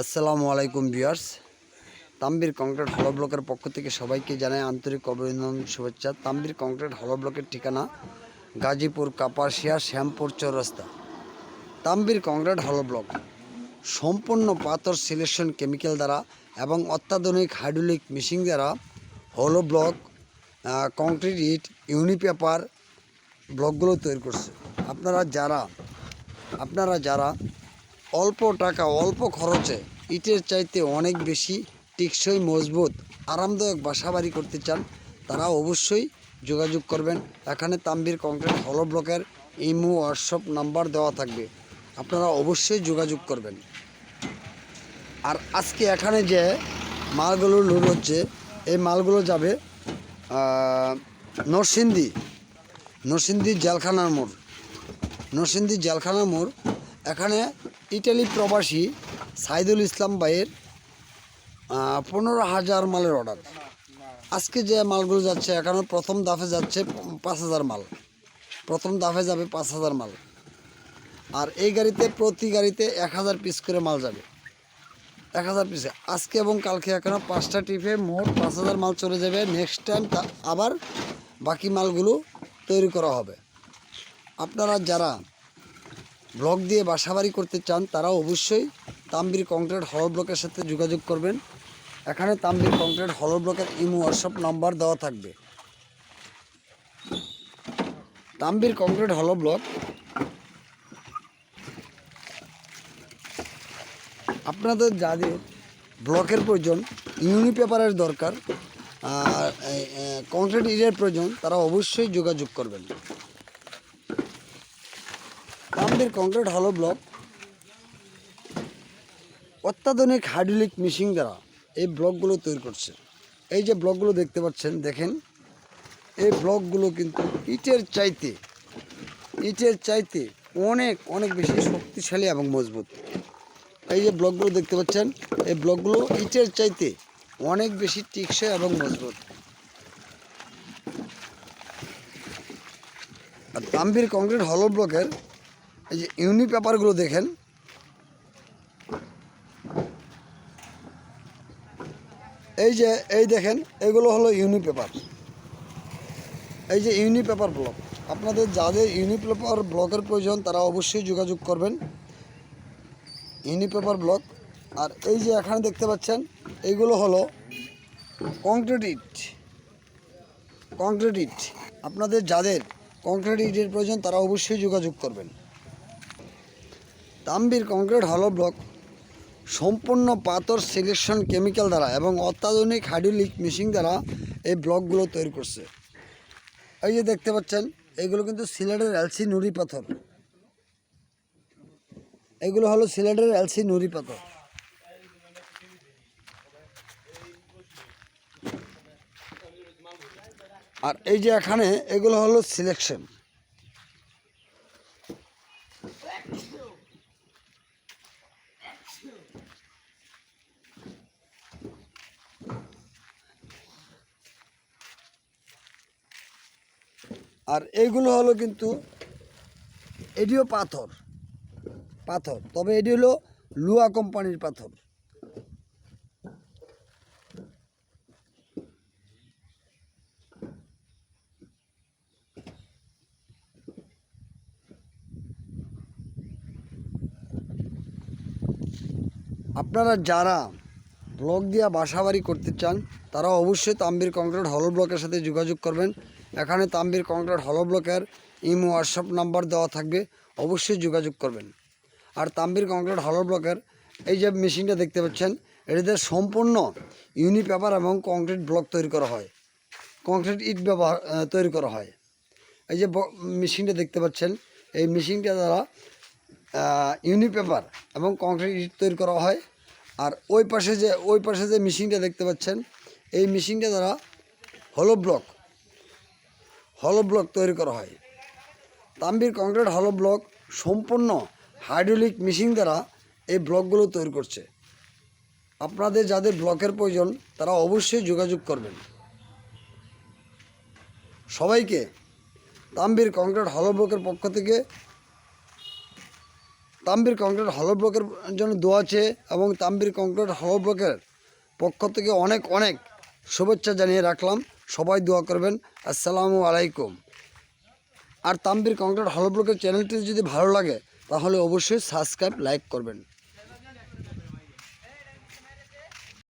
আসসালামু আলাইকুম viewers. Tambir concrete hollow ব্লকের পক্ষ থেকে সবাইকে জানাই আন্তরিক অভিনন্দন, শুভেচ্ছা। তাম্বির কংক্রিট হলো ব্লকের ঠিকানা গাজীপুর, কাপাসিয়া, শ্যামপুর চৌরাস্তা। তাম্বির কংক্রিট হলো ব্লক সম্পূর্ণ পাথর সিলেকশন কেমিক্যাল দ্বারা এবং অত্যাধুনিক হাইড্রোলিক মেশিন দ্বারা হলো ব্লক কংক্রিট ইট ইউনিপেপার ব্লকগুলো তৈরি করছে। আপনারা যারা আপনারা যারা অল্প টাকা অল্প খরচে ইটের চাইতে অনেক বেশি টেকসই মজবুত আরামদায়ক বাসা বাড়ি করতে চান তারা অবশ্যই যোগাযোগ করবেন। এখানে তাম্বির কংক্রিট হলো ব্লকের ইমো হোয়াটসঅ্যাপ নাম্বার দেওয়া থাকবে। আপনারা অবশ্যই যোগাযোগ করবেন। আর আজকে এখানে যে মালগুলো লোড হচ্ছে এই মালগুলো যাবে আহ, নরসিংদী নরসিংদী জেলখানার মোড়। নরসিংদী জেলখানার মোড় এখানে ইটালি প্রবাসী সাইদুল ইসলাম ভাইয়ের পনেরো হাজার মালের অর্ডার আজকে যে মালগুলো যাচ্ছে, এখানে প্রথম দাফে যাচ্ছে পাঁচ হাজার মাল। প্রথম দাফে যাবে পাঁচ হাজার মাল। আর এই গাড়িতে, প্রতি গাড়িতে এক হাজার পিস করে মাল যাবে। এক হাজার পিসে আজকে এবং কালকে এখনও পাঁচটা ট্রিপে মোট পাঁচ হাজার মাল চলে যাবে। নেক্সট টাইম আবার বাকি মালগুলো তৈরি করা হবে। আপনারা যারা ব্লক দিয়ে বাসাবাড়ি করতে চান তারা অবশ্যই তাম্বির কংক্রিট হল ব্লকের সাথে যোগাযোগ করবেন। এখানে তাম্বির কংক্রিট হল ব্লকের ইমো হোয়াটসঅ্যাপ নাম্বার দেওয়া থাকবে। Tambir concrete hollow block. আপনাদের যাদের ব্লকের প্রয়োজন, ইউনি পেপারের দরকার, আর কংক্রিট ইটের প্রয়োজন, তারা অবশ্যই যোগাযোগ করবেন। Tambir concrete hollow block. অত্যাধুনিক হাইড্রোলিক মেশিন দ্বারা এই ব্লকগুলো তৈরি করছে। এই যে ব্লকগুলো দেখতে পাচ্ছেন, দেখেন, এই ব্লকগুলো কিন্তু ইটের চাইতে ইটের চাইতে অনেক অনেক বেশি শক্তিশালী এবং মজবুত। এই যে ব্লকগুলো দেখতে পাচ্ছেন, এই ব্লকগুলো ইটের চাইতে অনেক বেশি টিকসই এবং মজবুত। আর তাম্বির কংক্রিট হলো ব্লকের এই যে ইউনি পেপারগুলো দেখেন। এই যে, এই দেখেন, এগুলো হলো ইউনি পেপার। এই যে ইউনি পেপার ব্লক, আপনাদের যাদের ইউনি পেপার ব্লকের প্রয়োজন, তারা অবশ্যই যোগাযোগ করবেন। ইউনি পেপার ব্লক, আর এই যে এখানে দেখতে পাচ্ছেন এইগুলো হলো কংক্রিট। ইট কংক্রিট ইট আপনাদের যাদের কংক্রিট ইটের প্রয়োজন, তারা অবশ্যই যোগাযোগ করবেন। তাম্বির কংক্রিট হলো ব্লক সম্পূর্ণ পাথর সিলেকশন কেমিক্যাল দ্বারা এবং অত্যাধুনিক হাইড্রোলিক মেশিন দ্বারা এই ব্লকগুলো তৈরি করছে। এই যে দেখতে পাচ্ছেন, এগুলো কিন্তু সিলেটের এলসি নুড়ি পাথর। এগুলো হলো সিলেটের এলসি নুড়ি পাথর। আর এই যে এখানে এগুলো হলো সিলেকশন আর এইগুলো হলো কিন্তু এটিও পাথর পাথর। তবে এটি হলো লুয়া কোম্পানির পাথর। আপনারা যারা ব্লক দিয়া বাসাবাড়ি করতে চান, তারা অবশ্যই তাম্বির কংক্রিট হল ব্লকের সাথে যোগাযোগ করবেন। এখানে তাম্বির কংক্রিট হল ব্লকের ইমো হোয়াটসঅ্যাপ নাম্বার দেওয়া থাকবে, অবশ্যই যোগাযোগ করবেন। আর তাম্বির কংক্রিট হল ব্লকের এই যে মেশিনটা দেখতে পাচ্ছেন, এটাতে সম্পূর্ণ ইউনি পেপার এবং কংক্রিট ব্লক তৈরি করা হয়। কংক্রিট ইট ব্যবহার তৈরি করা হয়। এই যে মেশিনটা দেখতে পাচ্ছেন, এই মেশিনটা দ্বারা ইউনি পেপার এবং কংক্রিট ইট তৈরি করা হয়। আর ওই পাশে যে, ওই পাশে যে মেশিনটা দেখতে পাচ্ছেন, এই মেশিনটা দ্বারা হলো ব্লক হলো ব্লক তৈরি করা হয়। তাম্বির কংক্রিট হলো ব্লক সম্পূর্ণ হাইড্রোলিক মেশিন দ্বারা এই ব্লকগুলো তৈরি করছে। আপনাদের যাদের ব্লকের প্রয়োজন, তারা অবশ্যই যোগাযোগ করবেন। সবাইকে তাম্বির কংক্রিট হলো ব্লকের পক্ষ থেকে তাম্বির কংক্রিট হলো ব্লকের জন্য দোয়া আছে এবং তাম্বির কংক্রিট হলো ব্লকের পক্ষ থেকে অনেক অনেক শুভেচ্ছা জানিয়ে রাখলাম। সবাই দোয়া করবেন। আসসালামু আলাইকুম। আর তাম্বির কংক্রিট হলব্লকের চ্যানেলটি যদি ভালো লাগে, তাহলে অবশ্যই সাবস্ক্রাইব, লাইক করবেন।